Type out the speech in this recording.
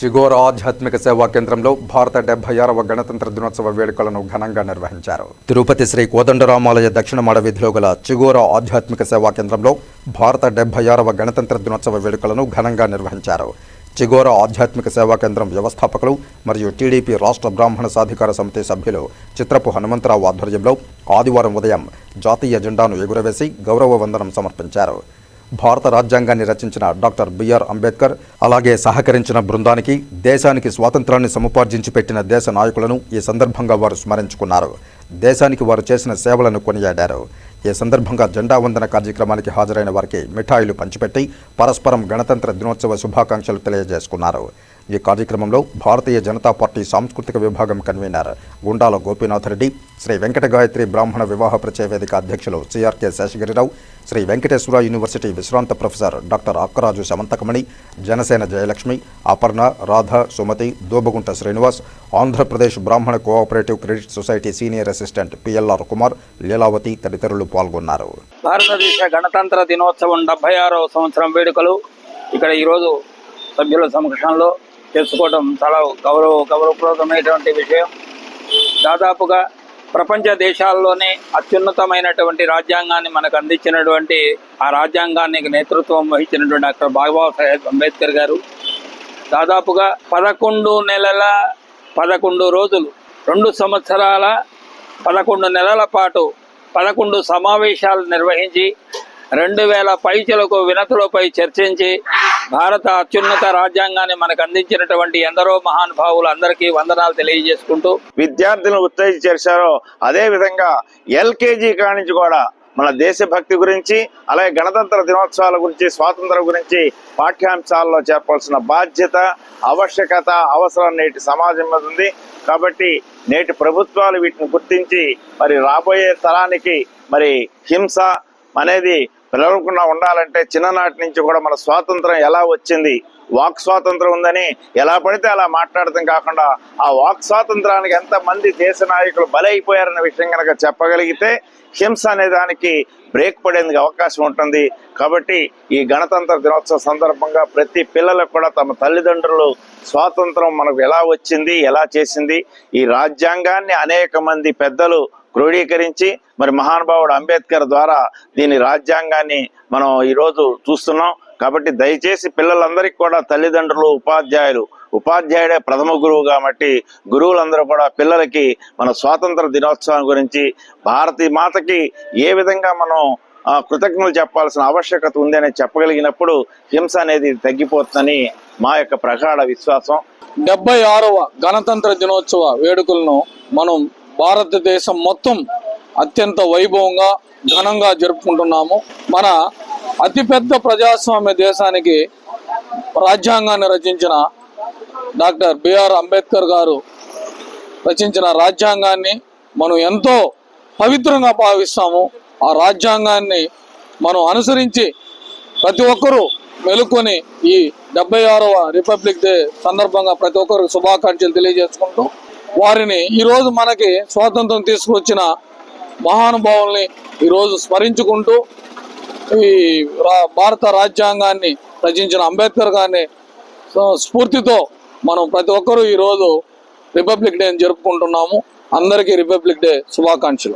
చిగోర ఆధ్యాత్మిక సేవా కేంద్రంలో భారత డెబ్బై ఆరవ గణతంత్ర దినోత్సవ వేడుకలను ఘనంగా నిర్వహించారు. తిరుపతి శ్రీ కోదండరామాలయ దక్షిణ మడ వీధిలో గల చిగోర ఆధ్యాత్మిక సేవా కేంద్రంలో భారత డెబ్బై ఆరవ గణతంత్ర దినోత్సవ వేడుకలను ఘనంగా నిర్వహించారు. చిగోర ఆధ్యాత్మిక సేవా కేంద్రం వ్యవస్థాపకులు మరియు టీడీపీ రాష్ట్ర బ్రాహ్మణ సాధికార సమితి సభ్యులు చిత్రపు హనుమంతరావు ఆధ్వర్యంలో ఆదివారం ఉదయం జాతీయ జెండాను ఎగురవేసి గౌరవ వందనం సమర్పించారు. భారత రాజ్యాంగాన్ని రచించిన డాక్టర్ బిఆర్ అంబేద్కర్ అలాగే సహకరించిన బృందానికి దేశానికి స్వాతంత్రాన్ని సముపార్జించి పెట్టిన దేశ నాయకులను ఈ సందర్భంగా వారు స్మరించుకున్నారు. దేశానికి వారు చేసిన సేవలను కొనియాడారు. ఈ సందర్భంగా జెండా వందన కార్యక్రమానికి హాజరైన వారికి మిఠాయిలు పంచిపెట్టి పరస్పరం గణతంత్ర దినోత్సవ శుభాకాంక్షలు తెలియజేసుకున్నారు. ఈ కార్యక్రమంలో భారతీయ జనతా పార్టీ సాంస్కృతిక విభాగం కన్వీనర్ గుండాల గోపీనాథ్ రెడ్డి శ్రీ వెంకట గాయత్రి బ్రాహ్మణ వివాహ ప్రచయ వేదిక అధ్యక్షులు సిఆర్కే శేషగిరిరావు శ్రీ వెంకటేశ్వర యూనివర్సిటీ విశ్రాంత professor doctor Akkaraju Samanthakamani Janasena Jayalakshmi Aparna Radha Sumathi Dobagunta Srinivas Andhra Pradesh Brahmana cooperative credit society senior assistant PLR Kumar Leelavathi తదితరులు పాల్గొన్నారు. భారతదేశ గణతంత్ర దినోత్సవం డెబ్బై ఆరవ సంవత్సరం వేడుకలు. ఇక్కడ ఈరోజు సభ్యుల సమక్షంలో చేసుకోవడం చాలా గౌరవ గౌరవప్రదమైనటువంటి విషయం. దాదాపుగా ప్రపంచ దేశాల్లోనే అత్యున్నతమైనటువంటి రాజ్యాంగాన్ని మనకు అందించినటువంటి ఆ రాజ్యాంగానికి నేతృత్వం వహించినటువంటి డాక్టర్ బాబాసాహెబ్ అంబేద్కర్ గారు. దాదాపుగా పదకొండు నెలల పదకొండు రోజులు రెండు సంవత్సరాల పదకొండు నెలల పాటు పదకొండు సమావేశాలు నిర్వహించి రెండు వేల పైచలకు వినతులపై చర్చించి భారత అత్యున్నత రాజ్యాంగాన్ని మనకు అందించినటువంటి ఎందరో మహానుభావులు అందరికీ వందనాలు తెలియజేసుకుంటూ విద్యార్థులను ఉత్తేజించారో అదే విధంగా ఎల్కేజీ కానించి కూడా మన దేశభక్తి గురించి అలాగే గణతంత్ర దినోత్సవాల గురించి స్వాతంత్రం గురించి పాఠ్యాంశాల్లో చేర్పాల్సిన బాధ్యత ఆవశ్యకత అవసరం నేటి సమాజం మీద ఉంది. కాబట్టి నేటి ప్రభుత్వాలు వీటిని గుర్తించి మరి రాబోయే తరానికి మరి హింస అనేది పిలవకుండా ఉండాలంటే చిన్ననాటి నుంచి కూడా మన స్వాతంత్రం ఎలా వచ్చింది? వాక్ స్వాతంత్రం ఉందని ఎలా పడితే అలా మాట్లాడటం కాకుండా ఆ వాక్ స్వాతంత్రానికి ఎంతమంది దేశ నాయకులు బలైపోయారన్న విషయం కనుక చెప్పగలిగితే హింస అనే దానికి బ్రేక్ పడేందుకు అవకాశం ఉంటుంది. కాబట్టి ఈ గణతంత్ర దినోత్సవ సందర్భంగా ప్రతి పిల్లలకు కూడా తమ తల్లిదండ్రులు స్వాతంత్రం మనకు ఎలా వచ్చింది ఎలా చేసింది? ఈ రాజ్యాంగాన్ని అనేక మంది పెద్దలు క్రోడీకరించి మరి మహానుభావుడు అంబేద్కర్ ద్వారా దీని రాజ్యాంగాన్ని మనం ఈరోజు చూస్తున్నాం. కాబట్టి దయచేసి పిల్లలందరికీ కూడా తల్లిదండ్రులు ఉపాధ్యాయులు ఉపాధ్యాయుడే ప్రథమ గురువు కాబట్టి గురువులందరూ కూడా పిల్లలకి మన స్వాతంత్ర దినోత్సవం గురించి భారతీ మాతకి ఏ విధంగా మనం కృతజ్ఞతలు చెప్పాల్సిన ఆవశ్యకత ఉంది అని చెప్పగలిగినప్పుడు హింస అనేది తగ్గిపోతుందని మా యొక్క ప్రగాఢ విశ్వాసం. డెబ్బై ఆరవ గణతంత్ర దినోత్సవ వేడుకలను మనం భారతదేశం మొత్తం అత్యంత వైభవంగా ఘనంగా జరుపుకుంటున్నాము. మన అతిపెద్ద ప్రజాస్వామ్య దేశానికి రాజ్యాంగాన్ని రచించిన డాక్టర్ బిఆర్ అంబేద్కర్ గారు రచించిన రాజ్యాంగాన్ని మనం ఎంతో పవిత్రంగా భావిస్తాము. ఆ రాజ్యాంగాన్ని మనం అనుసరించి ప్రతి ఒక్కరూ మెలుకొని ఈ డెబ్బై ఆరవ రిపబ్లిక్ డే సందర్భంగా ప్రతి ఒక్కరికి శుభాకాంక్షలు తెలియజేసుకుంటూ వారిని ఈరోజు మనకి స్వాతంత్రం తీసుకొచ్చిన మహానుభావుల్ని ఈరోజు స్మరించుకుంటూ ఈ రా- భారత రాజ్యాంగాన్ని రచించిన అంబేద్కర్ గారిని స్ఫూర్తితో మనం ప్రతి ఒక్కరూ ఈరోజు రిపబ్లిక్ డే జరుపుకుంటున్నాము. అందరికీ రిపబ్లిక్ డే శుభాకాంక్షలు.